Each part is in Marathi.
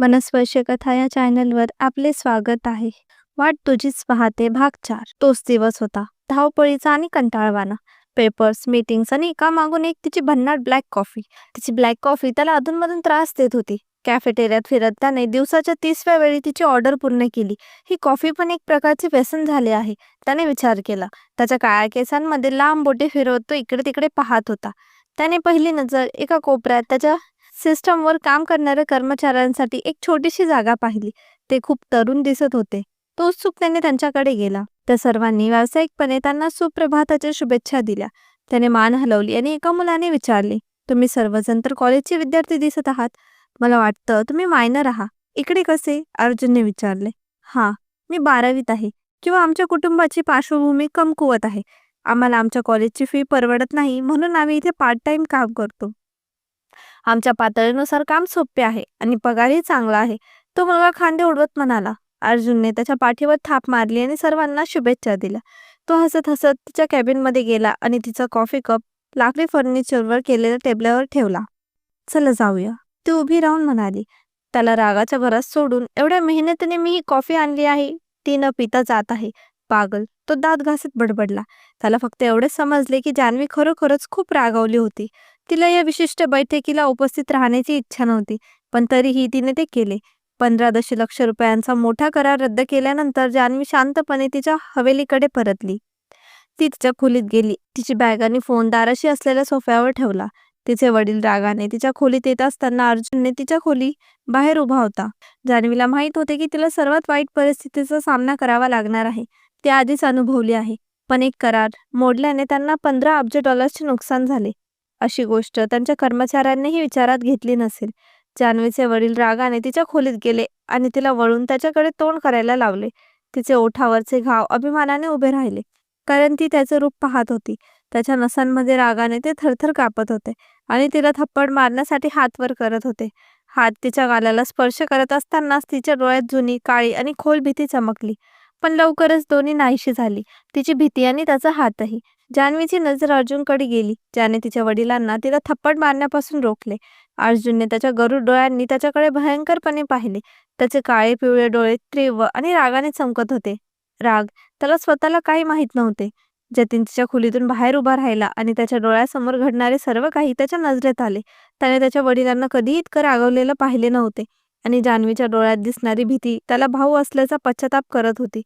मनस्पर्श कथा या चॅनलवर आपले स्वागत आहे. वाट तुझीच पाहते भाग चार. तोच दिवस होता. धावपळीचा आणि कंटाळवाना पेपर्स मीटिंग्स आणि एका मागून एक तिची भन्नाट ब्लॅक कॉफी. तिची ब्लॅक कॉफी त्याला अधूनमधून त्रास देत होती. कॅफेटेरियात फिरत त्याने दिवसाच्या तिसव्या वेळी तिची ऑर्डर पूर्ण केली. ही कॉफी पण एक प्रकारचे व्यसन झाले आहे त्याने विचार केला. त्याच्या काळ्या केसांमध्ये लांब बोटे फिरवत तो इकडे तिकडे पाहत होता. त्याने पहिली नजर एका कोपऱ्यात त्याच्या सिस्टमवर काम करणाऱ्या कर्मचाऱ्यांसाठी एक छोटीशी जागा पाहिली. ते खूप तरुण दिसत होते. तो उत्सुक त्याने त्यांच्याकडे गेला. त्या सर्वांनी व्यावसायिकपणे त्यांना सुप्रभाताच्या शुभेच्छा दिल्या. त्याने मान हलवली आणि एका मुलाने विचारले तुम्ही सर्वजण तर कॉलेजचे विद्यार्थी दिसत आहात. मला वाटतं तुम्ही मायनर आहात. इकडे कसे? अर्जुनने विचारले हा मी बारावीत आहे किंवा आमच्या कुटुंबाची पार्श्वभूमी कमकुवत आहे. आम्हाला आमच्या कॉलेजची फी परवडत नाही म्हणून आम्ही इथे पार्ट टाइम काम करतो. आमच्या पातळीनुसार काम सोपे आहे आणि पगारही चांगला आहे. तो मुलगा खांदे उडवत म्हणाला अर्जुनने त्याच्या पाठीवर थाप मारली आणि सर्वांना शुभेच्छा दिल्या. तो हसत हसत तिच्या कॅबिनमध्ये गेला आणि तिचा कॉफी कप लाकडी फर्निचरवर केलेल्या टेबलावर ठेवला. चला जाऊया ती उभी राहून म्हणाली. त्याला रागाच्या भरात सोडून एवढ्या मेहनतीने मी ही कॉफी आणली आहे. ती न पिता जात आहे. पागल तो दात घासत बडबडला. त्याला फक्त एवढे समजले की जान्हवी खरोखरच खूप रागावली होती. तिला या विशिष्ट बैठकीला उपस्थित राहण्याची इच्छा नव्हती पण तरीही तिने ते केले. पंधरा दशलक्ष रुपयांचा मोठा करार रद्द केल्यानंतर जान्हवी शांतपणे तिच्या हवेलीकडे परतली. ती तिच्या खोलीत गेली. तिची बॅग आणि फोन दाराशी असलेल्या सोफ्यावर ठेवला. तिचे वडील रागाने तिच्या खोलीत येत असताना अर्जुनने तिच्या खोली बाहेर उभा होता. जान्हवीला माहीत होते की तिला सर्वात वाईट परिस्थितीचा सामना करावा लागणार आहे. ती आधीच अनुभवली आहे. पण एक करार मोडल्याने त्यांना पंधरा अब्ज डॉलर्सचे नुकसान झाले. अशी गोष्ट. त्यांच्या कर्मचाऱ्यांनीही विचारात घेतली नसेल. जान्हवीचे वडील रागाने तिच्या खोलीत गेले आणि तिला वळून त्याच्याकडे तोंड करायला लावले. तिचे ओठावरचे घाव अभिमानाने उभे राहिले. कारण ती त्याचे रूप पाहत होती. त्याच्या नसांमध्ये रागाने ते थरथर कापत होते आणि तिला थप्पड मारण्यासाठी हात वर करत होते. हात तिच्या गालाला स्पर्श करत असतानाच तिच्या डोळ्यात जुनी काळी आणि खोल भीती चमकली. पण लवकरच दोन्ही नाहीशी झाली. तिची भीती आणि त्याचा हातही. जान्हवीची नजर अर्जुनकडे गेली ज्याने तिच्या वडिलांना तिला थप्पड मारण्यापासून रोखले. अर्जुनने त्याच्या गरुड डोळ्यांनी त्याच्याकडे भयंकरपणे पाहिले. त्याचे काळे पिवळे डोळे तीव्र आणि रागाने चमकत होते. राग त्याला स्वतःला काही माहीत नव्हते. जतीन तिच्या खोलीतून बाहेर उभा राहिला आणि त्याच्या डोळ्यासमोर घडणारे सर्व काही त्याच्या नजरेत आले. त्याने त्याच्या वडिलांना कधीही इतकं रागवलेलं पाहिले नव्हते आणि जान्हवीच्या डोळ्यात दिसणारी भीती त्याला भाऊ असल्याचा पश्चाताप करत होती.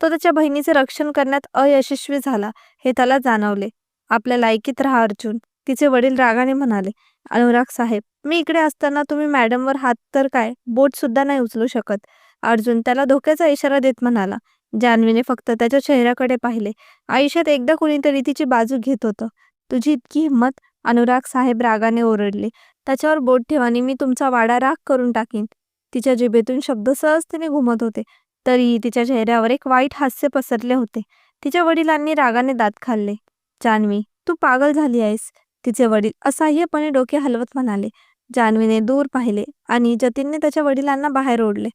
तो त्याच्या बहिणीचे रक्षण करण्यात अयशस्वी झाला हे त्याला जाणवले. आपल्या लायकीत राहा अर्जुन तिचे वडील रागाने म्हणाले. अनुराग साहेब मी इकडे असताना तुम्ही मॅडमवर हात तर काय बोट सुद्धा नाही उचलू शकत. अर्जुन त्याला धोक्याचा इशारा देत म्हणाला. जान्हवीने फक्त त्याच्या चेहऱ्याकडे पाहिले. आयुष्यात एकदा कुणीतरी तिची बाजू घेत होतं. तुझी इतकी हिंमत? अनुराग साहेब रागाने ओरडले. त्याच्यावर बोट ठेवा आणि मी तुमचा वाडा राग करून टाकीन. तिच्या जिभेतून शब्द सहजतेने घुमत होते. तरीही तिच्या चेहऱ्यावर एक वाईट हास्य पसरले होते. तिच्या वडिलांनी रागाने दात खाल्ले. जान्हवी तू पागल झाली आहेस. तिचे वडील असह्यपणे डोके हलवत म्हणाले. जान्हवीने दूर पाहिले आणि जतीनने त्याच्या वडिलांना बाहेर ओढले.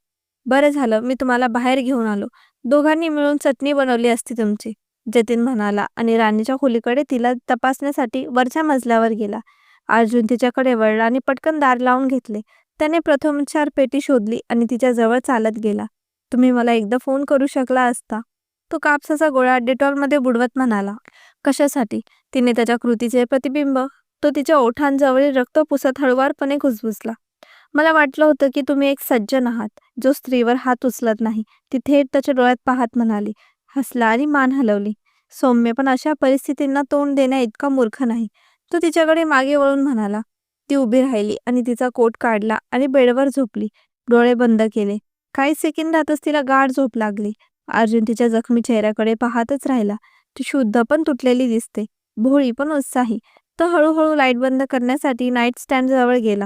बरं झालं मी तुम्हाला बाहेर घेऊन आलो. दोघांनी मिळून चटणी बनवली असती तुमची. जतीन म्हणाला आणि राणीच्या खोलीकडे तिला तपासण्यासाठी वरच्या मजल्यावर गेला. अर्जुन तिच्याकडे वळला आणि पटकन दार लावून घेतले. त्याने प्रथम चार पेटी शोधली आणि तिच्या जवळ चालत गेला. तुम्ही मला एकदा फोन करू शकला असता? तो कापसाचा गोळा डेटॉलमध्ये बुडवत म्हणाला. कशासाठी? तिने त्याच्या कृतीचे प्रतिबिंब तो तिच्या ओठांजवळील रक्त पुसत हळुवारपणे कुजबुजला मला वाटलं होतं की तुम्ही एक सज्जन आहात जो स्त्रीवर हात उचलत नाही. ती थेट त्याच्या डोळ्यात पाहत म्हणाली. हसला आणि मान हलवली. सौम्य पण अशा परिस्थितींना तोंड देण्या इतका मूर्ख नाही. तो तिच्याकडे मागे वळून म्हणाला. ती उभी राहिली आणि तिचा कोट काढला आणि बेडवर झोपली. डोळे बंद केले. काही सेकंदातच तिला गाढ झोप लागली. अर्जुन तिच्या जखमी चेहऱ्याकडे पाहतच राहिला. ती शुद्ध पण तुटलेली दिसते. भोळी पण उत्साही. तो हळूहळू लाइट बंद करण्यासाठी नाईट स्टँड जवळ गेला.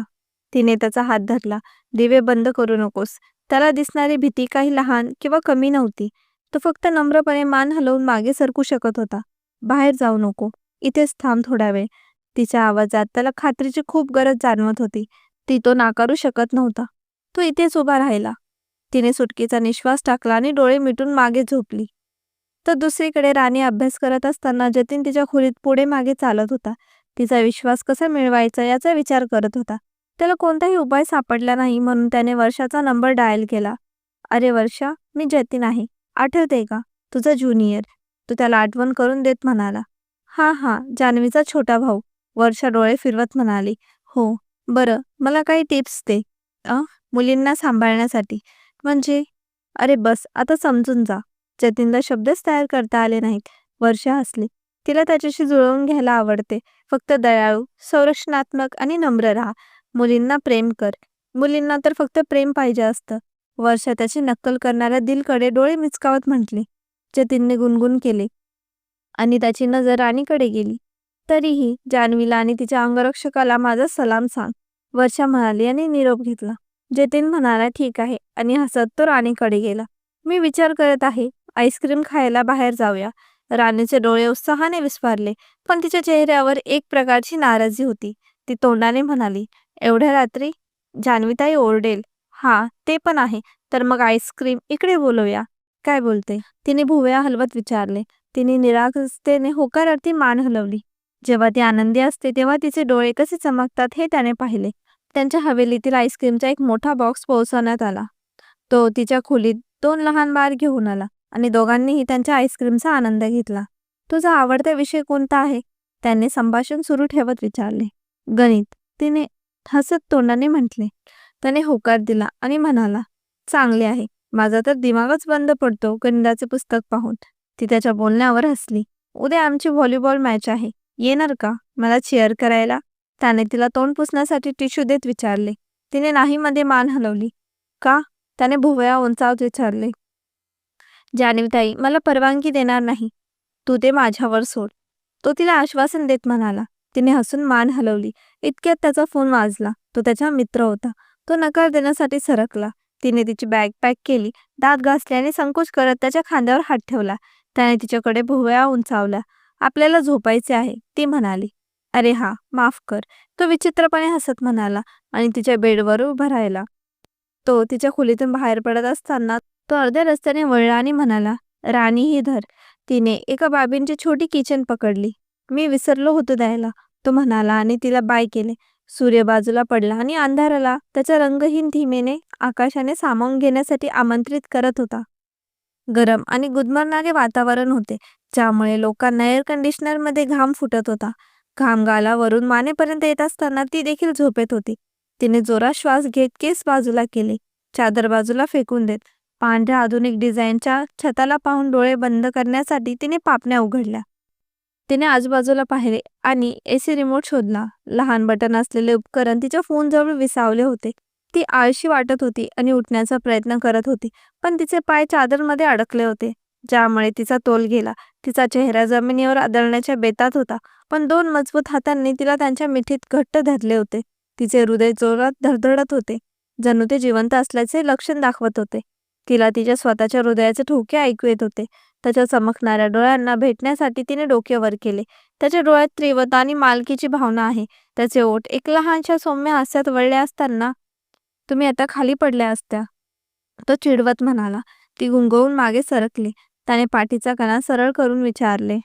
तिने त्याचा हात धरला. दिवे बंद करू नकोस. त्याला दिसणारी भीती काही लहान किंवा कमी नव्हती. तो फक्त नम्रपणे मान हलवून मागे सरकू शकत होता. बाहेर जाऊ नको. इथेच थांब थोडा वेळ. तिच्या आवाजात त्याला खात्रीची खूप गरज जाणवत होती. ती तो नाकारू शकत नव्हता. तो इथेच उभा राहिला. तिने सुटकीचा निश्वास टाकला आणि डोळे मिटून मागे झोपली. तर दुसरीकडे राणी अभ्यास करत असताना जतीन तिच्या खोलीत पुढे मागे चालत होता. तिचा विश्वास कसा मिळवायचा याचा विचार करत होता. त्याला कोणताही उपाय सापडला नाही म्हणून त्याने वर्षाचा नंबर डायल केला. अरे वर्षा मी जतीन आहे. आठवते का? तुझा ज्युनियर. तो त्याला आठवण करून देत म्हणाला. हा हा जान्हवीचा छोटा भाऊ. वर्षा डोळे फिरवत म्हणाली. हो बरं मला काही टिप्स दे. अ मुलींना सांभाळण्यासाठी. म्हणजे? अरे बस आता समजून जा. जतीनला शब्दच तयार करता आले नाहीत. वर्षा हसली. तिला त्याच्याशी जुळवून घ्यायला आवडते. फक्त दयाळू संरक्षणात्मक आणि नम्र राहा. मुलींना प्रेम कर. मुलींना तर फक्त प्रेम पाहिजे असतं. वर्षा त्याची नक्कल करणाऱ्या दिलकडे डोळे मिचकावत म्हटले. जतीनने गुणगुण केले. आणि त्याची नजर राणीकडे गेली. तरीही जान्हवीला आणि तिच्या अंगरक्षकाला माझा सलाम सांग. वर्षा म्हणाली आणि निरोप घेतला. जतीन म्हणाला ठीक आहे. आणि हसत तो राणीकडे गेला. मी विचार करत आहे. आईस्क्रीम खायला बाहेर जाऊया. राणीचे डोळे उत्साहाने विस्फारले पण तिच्या चेहऱ्यावर एक प्रकारची नाराजी होती. ती तोंडाने म्हणाली एवढ्या रात्री जान्हवीताई ओरडेल. हा ते पण आहे. तर मग आईस्क्रीम इकडे बोलवूया. काय बोलते? तिने भुवया हलवत विचारले. तिने निरागसतेने होकारार्थी मान हलवली. जेव्हा ती आनंदी असते तेव्हा तिचे डोळे कसे चमकतात हे त्याने पाहिले. त्यांच्या हवेलीतील आईस्क्रीमचा एक मोठा बॉक्स पोहोचवण्यात आला. तो तिच्या खोलीत दोन लहान बार घेऊन आला आणि दोघांनीही त्यांच्या आईस्क्रीमचा आनंद घेतला. तुझा आवडता विषय कोणता आहे? त्याने संभाषण सुरू ठेवत विचारले. गणित. तिने हसत तोंडाने म्हटले. त्याने होकार दिला आणि म्हणाला चांगले आहे. माझा तर दिमागच बंद पडतो गणिताचे पुस्तक पाहून. ती त्याच्या बोलण्यावर हसली. उद्या आमची व्हॉलीबॉल मॅच आहे. येणार का? मला चेअर करायला त्याने तिला तोंड पुसण्यासाठी टिश्यू देत विचारले. तिने नाही मध्ये मान हलवली. का? त्याने भुवया उंचावत विचारले. जाणीवताई मला परवानगी देणार नाही. तू ते माझ्यावर सोड. तो तिला आश्वासन देत म्हणाला. तिने हसून मान हलवली. इतक्यात त्याचा फोन वाजला. तो त्याचा मित्र होता. तो नकार देण्यासाठी सरकला. तिने तिची बॅग पॅक केली. दात घासल्याने संकोच करत त्याच्या खांद्यावर हात ठेवला. त्याने तिच्याकडे भुवया उंचावला. आपल्याला झोपायचे आहे ती म्हणाली. अरे हा माफ कर. तो विचित्रपणे हसत म्हणाला आणि तिच्या बेडवर उभा राहिला. तो तिच्या खोलीतून बाहेर पडत असताना तो अर्ध्या रस्त्याने वळला आणि म्हणाला राणी ही धर तिने एका बाबींची छोटी किचन पकडली. मी विसरलो होतो द्यायला. तो म्हणाला आणि तिला बाय केले. सूर्य बाजूला पडला आणि अंधाराला त्याच्या रंगहीन धीमेने आकाशाने सामावून घेण्यासाठी आमंत्रित करत होता. गरम आणि गुदमरणारे वातावरण होते ज्यामुळे लोकांना एअर कंडिशनरमध्ये घाम फुटत होता. घामगालावरून मानेपर्यंत येत असताना ती देखील झोपेत होती. तिने जोरात श्वास घेत केस बाजूला केले. चादर बाजूला फेकून देत. पांढऱ्या आधुनिक डिझाईनच्या छताला पाहून डोळे बंद करण्यासाठी तिने पापण्या उघडल्या. तिने आजूबाजूला पाहिले आणि एसी रिमोट शोधला. लहान बटन असलेले उपकरण तिच्या फोनजवळ विसावले होते. ती आळशी वाटत होती आणि उठण्याचा प्रयत्न करत होती पण तिचे पाय चादरमध्ये अडकले होते. ज्यामुळे तिचा तोल गेला. तिचा चेहरा जमिनीवर आदळण्याच्या बेतात होता. पण दोन मजबूत हातांनी तिला त्यांच्या मिठीत घट्ट धरले होते. तिचे हृदय जोरात धडधडत होते. जणू ते जिवंत असल्याचे लक्षण दाखवत होते. तिला तिच्या स्वतःच्या हृदयाचे ठोके ऐकू येत होते. त्याच्या चमकणाऱ्या डोळ्यांना भेटण्यासाठी तिने डोके वर केले. त्याच्या डोळ्यात तीव्रता आणि मालकीची भावना आहे. त्याचे ओठ एक लहानशा सौम्य हास्यात वळले असताना तुम्ही आता खाली पडल्या असत्या. तो चिडवत म्हणाला. ती गुंगवून मागे सरकली. त्याने पाठीचा कणा सरळ करून विचारले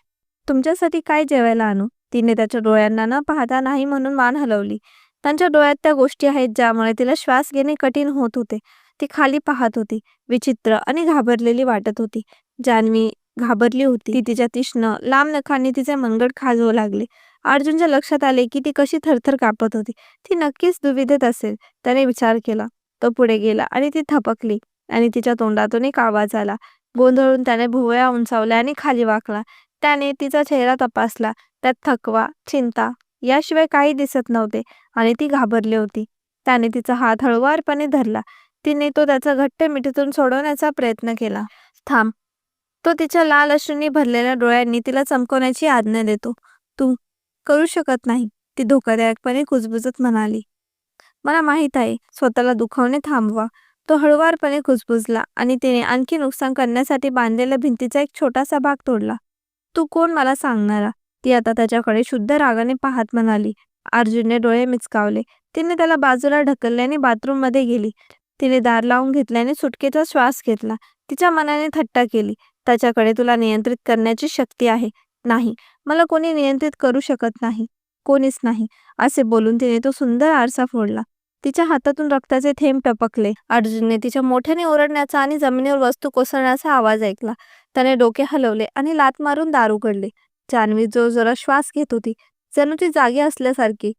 तुमच्यासाठी काय जेवायला आणू? तिने त्याच्या डोळ्यांना न पाहता नाही म्हणून मान हलवली. त्यांच्या डोळ्यात त्या गोष्टी आहेत ज्यामुळे तिला श्वास घेणे कठीण होत होते. ती खाली पाहत होती विचित्र आणि घाबरलेली वाटत होती. जान्हवी घाबरली होती ती तिच्या तीक्ष्ण लांब नखांनी तिचे मनगट खाजवू लागले. अर्जुनच्या लक्षात आले की ती कशी थरथर कापत होती. ती नक्कीच दुविधेत असेल. त्याने विचार केला. तो पुढे गेला आणि ती थपकली आणि तिच्या तोंडातून एक आवाज आला. गोंधळून त्याने भुवया उंचावल्या आणि खाली वाकला. त्याने तिचा चेहरा तपासला. त्यात थकवा चिंता याशिवाय काही दिसत नव्हते आणि ती घाबरली होती. त्याने तिचा हात हळुवारपणे धरला. तिने तो त्याचा घट्ट मिठीतून सोडवण्याचा प्रयत्न केला. थांब. तो तिच्या लाल अश्रूंनी भरलेल्या डोळ्यांनी तिला चमकवण्याची आज्ञा देतो. तू करू शकत नाही ती धोकादायकपणे कुजबुजत म्हणाली. मला माहीत आहे. स्वतःला दुखावणे थांबवा. तो हळुवारपणे कुजबुजला आणि तिने आणखी नुकसान करण्यासाठी बांधलेल्या भिंतीचा एक छोटासा भाग तोडला. तू कोण मला सांगणारा? ती आता त्याच्याकडे शुद्ध रागाने पाहत म्हणाली. अर्जुनने डोळे मिचकावले. तिने त्याला बाजूला ढकलल्याने बाथरूममध्ये गेली. तिने दार लावून घेतल्याने सुटकेचा श्वास घेतला. तिच्या मनाने थट्टा केली. त्याच्याकडे तुला नियंत्रित करण्याची शक्ती आहे. नाही. मला कोणी नियंत्रित करू शकत नाही. कोणीच नाही. असे बोलून तिने तो सुंदर आरसा फोडला. तिच्या हातातून रक्ताचे थेंब टपकले. अर्जुनने तिच्या मोठ्याने ओरडण्याचा आणि जमिनीवर वस्तू कोसळण्याचा आवाज ऐकला. त्याने डोके हलवले आणि लात मारून दार उघडले. जान्हवी जो जरा श्वास घेत होती. जणू ती जागी असल्यासारखी.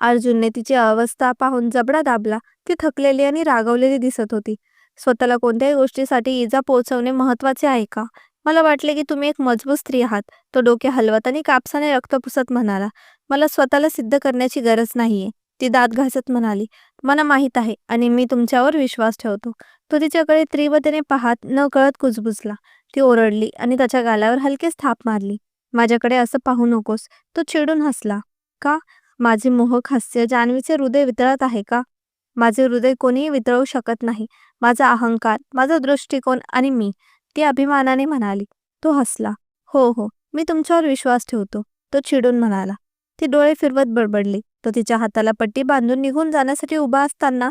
अर्जुनने तिची अवस्था पाहून जबडा दाबला. ती थकलेली आणि रागवलेली दिसत होती. स्वतःला कोणत्याही गोष्टीसाठी इजा पोहोचवणे महत्त्वाचे आहे का? मला वाटले की तुम्ही एक मजबूत स्त्री आहात. तो डोके हलवत आणि कापसाने रक्त पुसत म्हणाला. मला स्वतःला सिद्ध करण्याची गरज नाहीये. ती दात घासत म्हणाली मला माहीत आहे आणि मी तुमच्यावर विश्वास ठेवतो. तो तिच्याकडे तीव्रतेने पाहत न कळत कुजबुजला. ती ओरडली आणि त्याच्या गालावर हलकेच थाप मारली. माझ्याकडे असं पाहू नकोस. तो चिडून हसला. का? माझे मोहक हास्य जान्हवीचे हृदय वितळत आहे का? माझे हृदय कोणीही वितळू शकत नाही. माझा अहंकार माझा दृष्टिकोन आणि मी. ती अभिमानाने म्हणाली. तो हसला. हो हो मी तुमच्यावर विश्वास ठेवतो. तो चिडून म्हणाला. ती डोळे फिरवत बडबडली. तो तिच्या हाताला पट्टी बांधून निघून जाण्यासाठी उभा असताना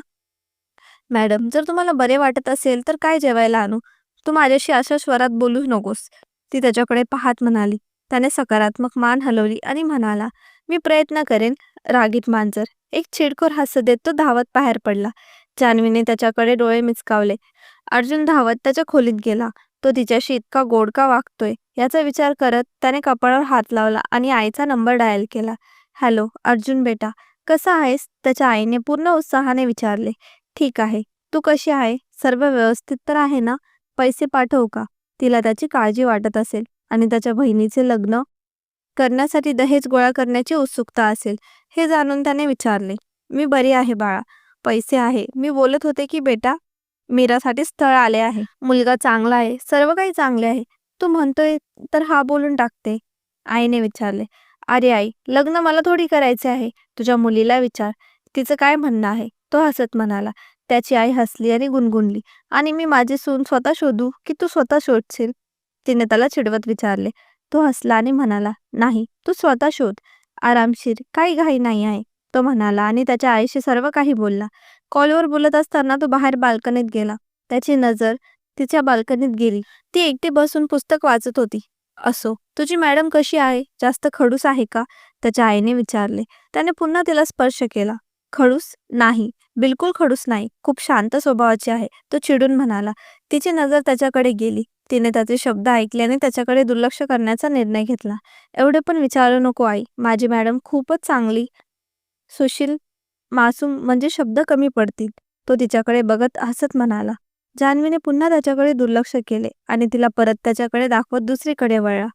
मॅडम जर तुम्हाला बरे वाटत असेल तर काय जेवायला आणू? तू माझ्याशी अशा स्वरात बोलू नकोस. ती त्याच्याकडे पाहत म्हणाली. त्याने सकारात्मक मान हलवली आणि म्हणाला मी प्रयत्न करेन रागीत मांजर. एक चिडखोर हास्य देत तो धावत बाहेर पडला. जान्हवीने त्याच्याकडे डोळे मिचकावले अर्जुन धावत त्याच्या खोलीत गेला. तो तिच्याशी इतका गोडका वागतोय याचा विचार करत त्याने कपाळावर हात लावला आणि आईचा नंबर डायल केला. हॅलो अर्जुन बेटा कसा आहेस? त्याच्या आईने पूर्ण उत्साहाने विचारले. ठीक आहे. तू कशी आहे? सर्व व्यवस्थित तर आहे ना? पैसे पाठवू का? तिला त्याची काळजी वाटत असेल आणि त्याच्या बहिणीचे लग्न करण्यासाठी दहेज गोळा करण्याची उत्सुकता असेल हे जाणून त्याने विचारले. मी बरी आहे बाळा. पैसे आहे. मी बोलत होते की बेटा मीरासाठी स्थळ आले आहे. मुलगा चांगला आहे. सर्व काही चांगले आहे. तू म्हणतोय तर हा बोलून टाकते. आईने विचारले. अरे आई लग्न मला थोडी करायचे आहे. तुझ्या मुलीला विचार. तिचं काय म्हणणं आहे? तो हसत म्हणाला. त्याची आई हसली आणि गुणगुणली. आणि मी माझी सून स्वतः शोधू की तू स्वतः शोधशील? तिने त्याला चिडवत विचारले. तो हसला आणि म्हणाला नाही तू स्वतः शोध. आरामशीर काही घाई नाही आहे. तो म्हणाला आणि त्याच्या आईशी सर्व काही बोलला. कॉलवर बोलत असताना तो बाहेर बाल्कनीत गेला. त्याची नजर तिच्या बाल्कनीत गेली. ती एकटी बसून पुस्तक वाचत होती. असो. तुझी मॅडम कशी आहे? जास्त खडूस आहे का? त्याच्या आईने विचारले. त्याने पुन्हा तिला स्पर्श केला. खडूस? नाही. बिलकुल खडूस नाही. खूप शांत स्वभावाची आहे. तो चिडून म्हणाला. तिची नजर त्याच्याकडे गेली. तिने त्याचे शब्द ऐकले आणि त्याच्याकडे दुर्लक्ष करण्याचा निर्णय घेतला. एवढे पण विचारू नको आई. माझी मॅडम खूपच चांगली सुशील मासूम म्हणजे शब्द कमी पडतील. तो तिच्याकडे बघत हसत म्हणाला. जान्हवीने पुन्हा त्याच्याकडे दुर्लक्ष केले आणि तिला परत त्याच्याकडे दाखवत दुसरीकडे वळला.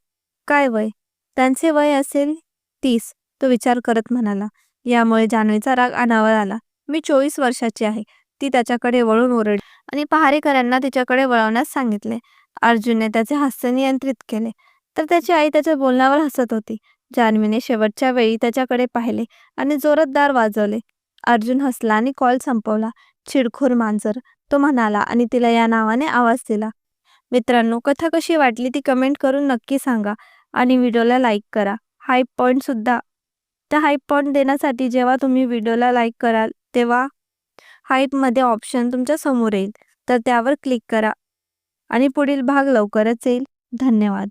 काय वय? त्यांचे वय असेल तीस तो विचार करत म्हणाला. यामुळे जान्हवीचा राग अनावर आला. मी चोवीस वर्षाची आहे. ती त्याच्याकडे वळून ओरडली आणि पहारेकरांना तिच्याकडे वळवण्यास सांगितले. अर्जुनने त्याचे हास्य नियंत्रित केले. तर त्याची आई त्याच्या बोलण्यावर हसत होती. जान्हवीने शेवटच्या वेळी त्याच्याकडे पाहिले आणि जोरतदार वाजवले. अर्जुन हसला आणि कॉल संपवला. चिडखोर मांजर तो म्हणाला आणि तिला या नावाने आवाज दिला. मित्रांनो कथा कशी वाटली ती कमेंट करून नक्की सांगा आणि व्हिडिओला लाईक करा. हाईप पॉईंटसुद्धा त्या हाईप पॉईंट देण्यासाठी जेव्हा तुम्ही व्हिडिओला लाईक कराल तेव्हा हाईपमध्ये ऑप्शन तुमच्यासमोर येईल. तर त्यावर क्लिक करा आणि पुढील भाग लवकरच येईल. धन्यवाद.